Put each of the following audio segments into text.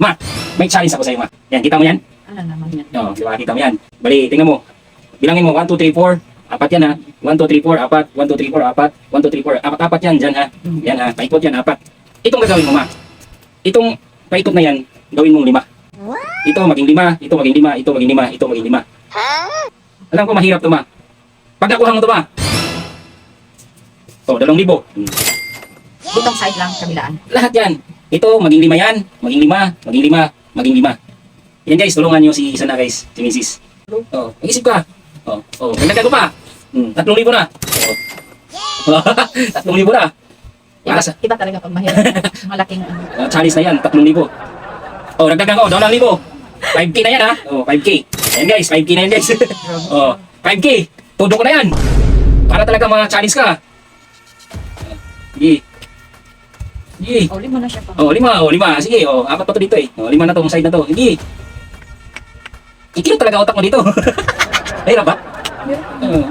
Ma, may challenge ako sa'yo, ma. Yan, kita mo yan? Ano naman yan? Oo, di ba? Kita mo yan. Bali, tingnan mo. Bilangin mo, 1, 2, 3, 4. Apat yan ha. 1, 2, 3, 4, apat. 1, 2, 3, 4, apat. 1, 2, 3, 4, apat. Apat yan dyan ha. Yan ha. Paikot yan, apat. Itong gagawin mo, ma. Itong paikot na yan, gawin mong lima. Ito maging lima, ito maging lima, ito maging lima, ito maging lima. Alam ko mahirap to, ma. Pag nakuha mo to, ma. Oh, dalawang libo. Hmm. Itong side lang, kabilaan. Lahat yan. Ito, maging lima yan. Maging lima, maging lima, maging lima. Yan guys, tulungan nyo si isa na guys, si Mrs. Oh, mag-isip ka. Oh, oh, nagdagan ko pa. Hmm, tatlong libo na. Oh. tatlong libo na. Iba, Para sa iba talaga pag mahirap. Malaking ano. uh, chalice na yan, tatlong libo. Oh, nagdagan ko, dalawang libo. 5K na yan ha. Oh, 5K. Ayan guys, 5K na yan guys. oh, 5K. Todo ko na yan. Para talaga mga challenge ka. Sige. Sige. O, lima na siya pa. Oh, lima, oh, lima. Sige, oh, apat pa to dito eh. Oh, lima na tong side na to. Sige. Ikino talaga utak mo dito. Mahirap ba? Oh.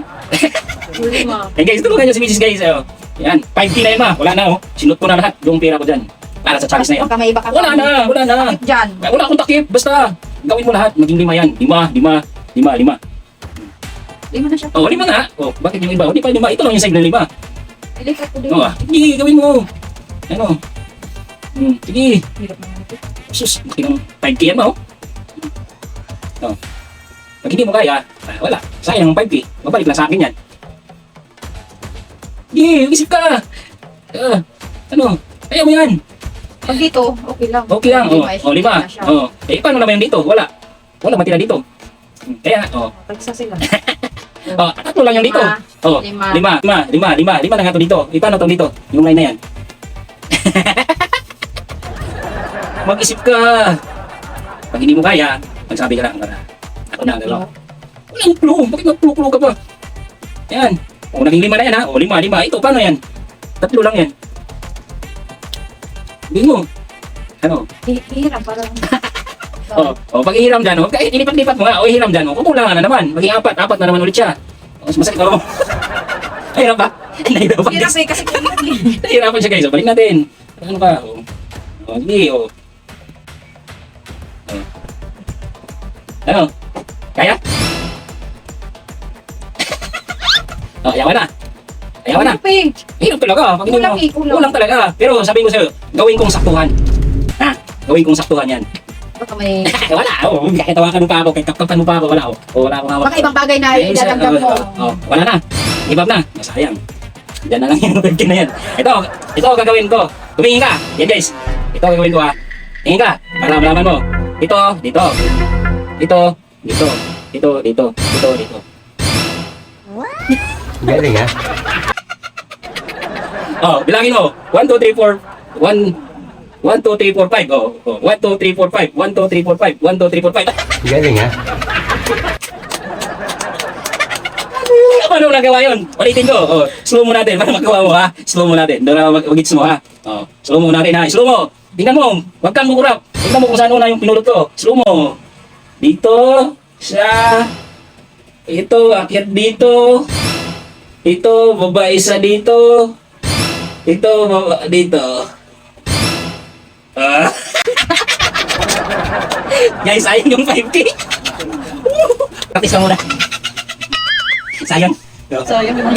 Lima. Eh guys, tulungan nyo si Mrs. guys. Oh. Yan, 5K na yan ma. Wala na oh. Sinot ko na lahat yung pera ko dyan. Para sa challenge na yan. Baka may iba ka. Wala na, wala na. Takip dyan. Wala akong takip. Basta, gawin mo lahat. Maging lima yan. Lima, lima, lima, lima. Lima na siya. Oh, lima nga. Oh, bakit yung iba? Oh, di pa lima. Ito lang yung side na lima. Ilipat ko din. Oh, ah. Sige, gawin mo. Ano? Hmm, sige. Sus, laki ng 5K yan mo. Oh. Pag hindi mo kaya, ah, wala. Sayang ang 5K. Babalik lang sa akin yan. Sige, isip ka. Ah, ano? Kaya mo yan. Pag dito, okay lang. Okay lang. Oh, Lima, oh siya. Oh. Eh, paano naman yung dito? Wala. Wala matira dito. Kaya, oh. Tagsa sila. Oh, tatlo lang yung dito. Lima. Oh, Lima. lima, lima, lima, lima, lima na nga to dito. Eh, paano to dito? Yung line na yan. Mag-isip ka. Pag hindi mo kaya, magsabi ka lang. Ako na, dalawa. Walang clue. Bakit mag-clue-clue ka pa? Yan. O, naging lima na yan ha. O, lima, lima. Ito, paano yan? Tatlo lang yan. Mo. Ano? Hi- Hirap parang. O, o pag ihiram dyan, o, kahit ilipat-lipat mo nga, o ihiram dyan, o, kukulangan na naman. Maging apat, apat na naman ulit siya. O, mas masakit ako. Ay, hirap ba? Nahirapan Hirap eh, kasi kulang eh. Nahirapan siya guys. O, balik natin. Ano ka? O, o sige, o. O. Ano? Kaya? o, ayaw na. Ayaw na. Hirap eh. Hirap talaga. Pag hindi Kulang mo- eh, kulang. Kulang talaga. Pero sabihin ko sa'yo, gawin kong saktuhan. Ha? Gawin kong saktuhan yan. Baka may... wala. Oh, kahit tawakan mo pa ako, kahit kapkapan mo pa ako, wala. Oh, oh wala akong hawak. Baka ibang bagay na Eh, isa- idadagdag mo. oh, oh, wala na. Ibab na. Masayang. Diyan na lang yung webcam na yan. Ito, ito gagawin ko. Tumingin ka. Yan guys. Ito gagawin ko ha. Tingin ka. Para malaman mo. Ito, dito. Ito, dito. Ito, dito. Ito, dito. Galing ha? Oh, bilangin mo. 1, 2, 3, 4. 1, 1, 2, 3, 4, 5. Oh, oh. 1, 2, 3, 4, 5. 1, 2, 3, 4, 5. 1, 2, 3, 4, 5. Galing ha? Paano mo nagawa yun? Ulitin ko. Oh, slow mo natin para magawa mo ha. Slow mo natin. Doon na mag magits mo ha. Oh, slow mo natin ha. Slow mo. Tingnan mo. Huwag kang kukurap. Tingnan mo kung saan una yung pinulot ko. Slow mo. Dito. Sa. Ito. Akyat dito. Ito. Baba isa dito. Ito. Baba dito. Ah. Guys, sayang yung 5K. Practice ka muna. Sayang. So, yun yung